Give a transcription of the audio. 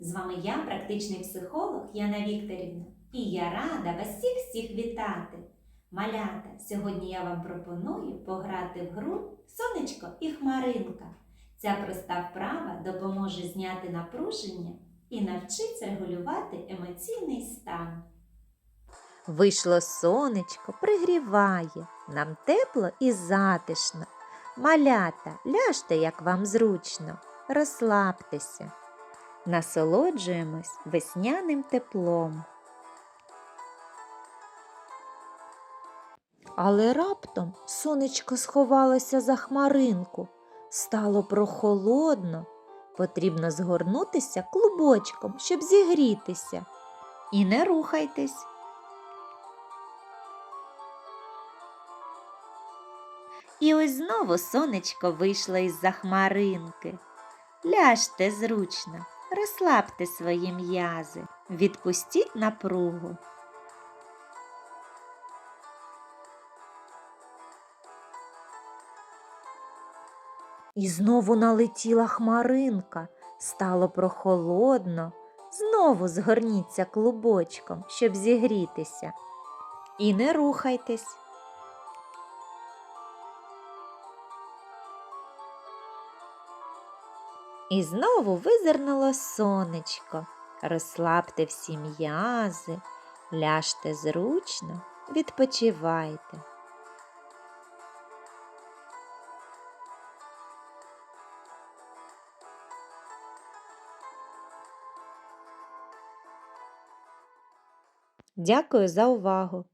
З вами я, практичний психолог Яна Вікторівна, і я рада вас всіх всіх вітати. Малята, сьогодні я вам пропоную пограти в гру Сонечко і Хмаринка. Ця проста вправа допоможе зняти напруження і навчить регулювати емоційний стан. Вийшло сонечко, пригріває, нам тепло і затишно. Малята, ляжте, як вам зручно, розслабтеся. Насолоджуємось весняним теплом. Але раптом сонечко сховалося за хмаринку. Стало прохолодно. Потрібно згорнутися клубочком, щоб зігрітися. І не рухайтесь. І ось знову сонечко вийшло із-за хмаринки. Ляжте зручно, розслабте свої м'язи, відпустіть напругу. І знову налетіла хмаринка, стало прохолодно, знову згорніться клубочком, щоб зігрітися. І не рухайтесь. І знову визирнуло сонечко. Розслабте всі м'язи, ляжте зручно, відпочивайте. Дякую за увагу!